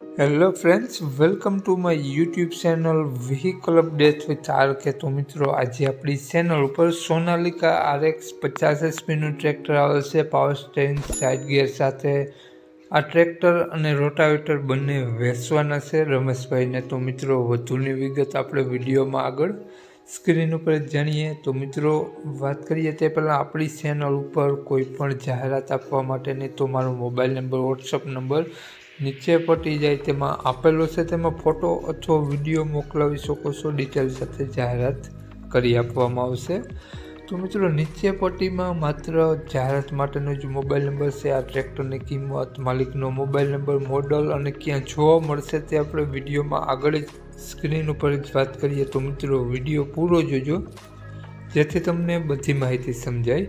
Hello friends welcome to my YouTube channel vehicle update with R K તો મિત્રો, આજે આપણી ચેનલ ઉપર સોનાલિકા આરએક્સ પચાસ એસપીનું ટ્રેક્ટર આવે છે પાવર સ્ટેરિંગ સાઇડ ગિયર સાથે. આ ટ્રેક્ટર અને રોટાવેટર બંને વેચવાના છે, રમેશભાઈને. તો મિત્રો, વધુની વિગત આપણે વિડીયોમાં આગળ સ્ક્રીન ઉપર જાણીએ. તો મિત્રો, વાત કરીએ તે પહેલાં આપણી ચેનલ ઉપર કોઈ પણ જાહેરાત આપવા માટેની તો મારો મોબાઈલ નંબર વોટ્સઅપ નંબર નીચે પટી જાય તેમાં આપેલો છે, તેમાં ફોટો અથવા વીડિયો મોકલાવી શકો છો. ડિટેલ સાથે જાહેરાત કરી આપવામાં આવશે. તો મિત્રો, નીચે પટ્ટીમાં માત્ર જાહેરાત માટેનો જ મોબાઈલ નંબર છે. આ ટ્રેક્ટરની કિંમત, માલિકનો મોબાઈલ નંબર, મોડલ અને ક્યાં જોવા મળશે તે આપણે વિડીયોમાં આગળ સ્ક્રીન ઉપર જ વાત કરીએ. તો મિત્રો, વીડિયો પૂરો જોજો, જેથી તમને બધી માહિતી સમજાય.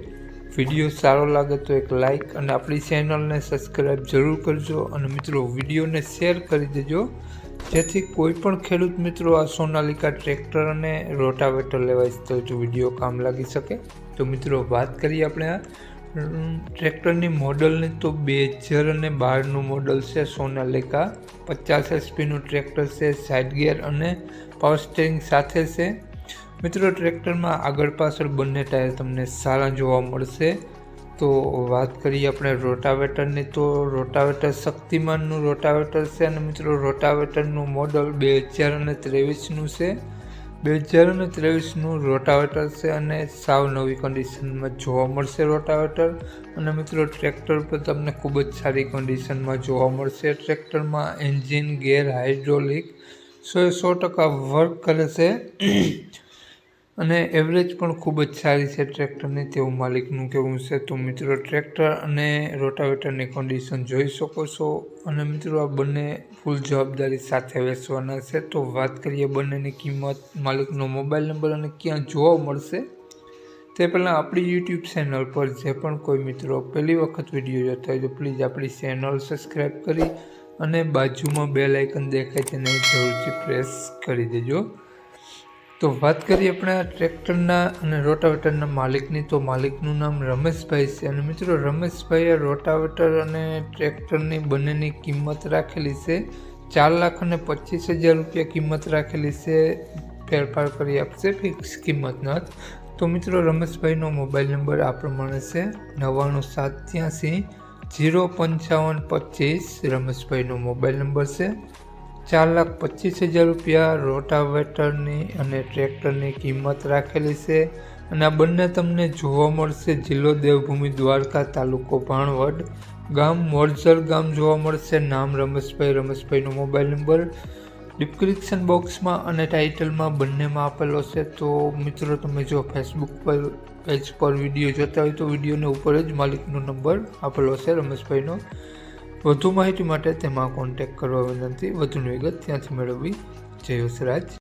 વીડિયો સારો લાગે તો એક લાઇક અને આપણી ચેનલને સબસ્ક્રાઈબ જરૂર કરજો અને મિત્રો વિડીયોને શેર કરી દેજો. જેથી કોઈ પણ ખેડૂત મિત્રો આ સોનાલિકા ટ્રેક્ટર અને રોટાવેટર લેવા ઈચ્છતો તો વીડિયો કામ લાગી શકે. તો મિત્રો વાત કરીએ આપણે આ ટ્રેક્ટરની મોડલની તો બે હજાર અને બારનું મોડલ છે સોનાલિકા. પચાસ એસપીનું ટ્રેક્ટર છે સાઇડ ગિયર અને પાવર સ્ટેરિંગ સાથે છે. મિત્રો, ટ્રેક્ટરમાં આગળ પાછળ બંને ટાયર તમને સારા જોવા મળશે. તો વાત કરીએ આપણે રોટાવેટરની, તો રોટાવેટર શક્તિમાનનું રોટાવેટર છે અને મિત્રો, રોટાવેટરનું મોડલ બે હજાર અને ત્રેવીસનું છે. બે હજાર અને ત્રેવીસનું રોટાવેટર છે અને સાવ નવી કન્ડિશનમાં જોવા મળશે રોટાવેટર. અને મિત્રો, ટ્રેક્ટર પર તમને ખૂબ જ સારી કન્ડિશનમાં જોવા મળશે. ટ્રેક્ટરમાં એન્જિન ગેર હાઇડ્રોલિક, સો સો ટકા વર્ક કરે છે. અને એવરેજ પણ ખૂબ જ સારી છે ટ્રેક્ટરની તેવું માલિકનું કહેવું છે. તો મિત્રો ટ્રેક્ટર અને રોટાવેટરની કન્ડિશન જોઈ શકો છો. અને મિત્રો, આ બંને ફૂલ જવાબદારી સાથે વેચવાના છે. તો વાત કરીએ બંનેની કિંમત, માલિકનો મોબાઈલ નંબર અને ક્યાં જોવા મળશે, તે પહેલાં આપણી યુટ્યુબ ચેનલ પર જે પણ કોઈ મિત્રો પહેલી વખત વીડિયો જોતા હોય તો પ્લીઝ આપણી ચેનલ સબસ્ક્રાઈબ કરી અને બાજુમાં બે લાઇકન દેખાય તેને જરૂરથી પ્રેસ કરી દેજો. તો વાત કરીએ આપણે આ ટ્રેક્ટરના અને રોટાવેટરના માલિકની. તો માલિકનું નામ રમેશભાઈ છે અને મિત્રો રમેશભાઈએ રોટાવેટર અને ટ્રેક્ટરની બંનેની કિંમત રાખેલી છે. ચાર લાખ અને પચીસ હજાર રૂપિયા કિંમત રાખેલી છે. ફેરફાર કરી આપશે ફિક્સ કિંમતના. તો મિત્રો રમેશભાઈનો મોબાઈલ નંબર આ પ્રમાણે છે. નવ્વાણું સાત ત્યાંસી, જીરો પંચાવન પચીસ રમેશભાઈનો મોબાઈલ નંબર છે. ચાર લાખ પચીસ હજાર રૂપિયા રોટાવેટરની અને ટ્રેક્ટરની કિંમત રાખેલી છે. અને આ બંને તમને જોવા મળશે જિલ્લો દેવભૂમિ દ્વારકા તાલુકો ભાણવડ ગામ. મોરજર ગામ જોવા મળશે. નામ રમેશભાઈ. રમેશભાઈનો મોબાઈલ નંબર ડિસ્ક્રિપ્શન બોક્સમાં અને ટાઇટલમાં બંનેમાં આપેલો છે. તો મિત્રો, તમે જો ફેસબુક પર પેજ પર વીડિયો જોતા હોય તો વિડીયોને ઉપર જ માલિકનો નંબર આપેલો છે રમેશભાઈનો. વધુ માહિતી માટે તેમાં કોન્ટેક્ટ કરવા વિનંતી. વધુની વિગત ત્યાંથી મેળવવી. જય વસરાજ